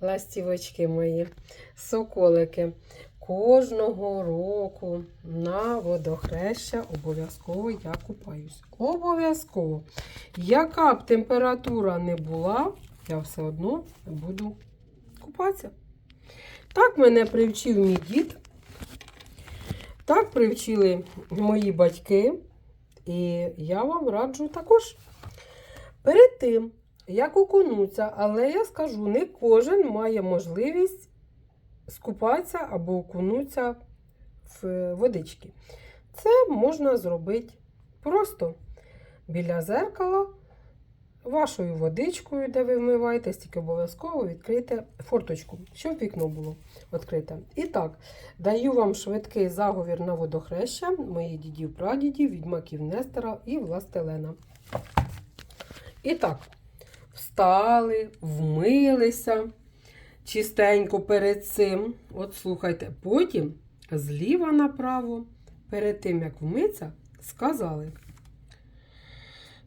Ластівочки мої, соколики. Кожного року на водохреща обов'язково я купаюсь. Обов'язково. Яка б температура не була, я все одно буду купатися. Так мене привчив мій дід. Так привчили мої батьки. І я вам раджу також. Перед тим, як окунуться, але я скажу, не кожен має можливість скупатися або окунутися в водички. Це можна зробити просто біля зеркала, вашою водичкою, де ви вмиваєтесь, тільки обов'язково відкрийте форточку, щоб вікно було відкрите. І так, даю вам швидкий заговір на водохреща моїх дідів, прадідів, відьмаків Нестора і Властелена. І так, встали, вмилися чистенько перед цим. От слухайте, потім зліва направо, перед тим як вмитися, сказали.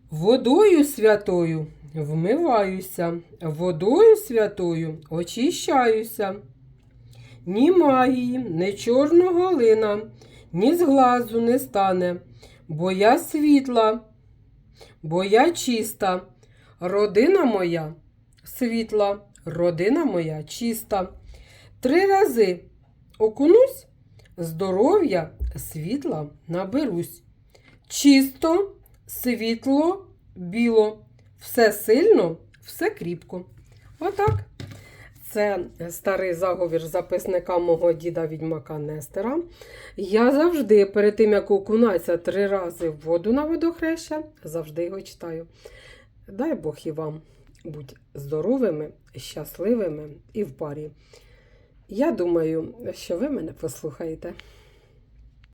Водою святою вмиваюся, водою святою очищаюся. Ні магії, ні чорного лина, ні з глазу не стане, бо я світла, бо я чиста, родина моя світла, родина моя чиста. Три рази окунусь, здоров'я світла наберусь. Чисто, світло, біло, все сильно, все кріпко. Отак. Це старий заговір записника мого діда відьмака Нестера. Я завжди, перед тим, як окунатися три рази в воду на водохреща, завжди його читаю. Дай Бог і вам будь здоровими, щасливими і в парі. Я думаю, що ви мене послухаєте.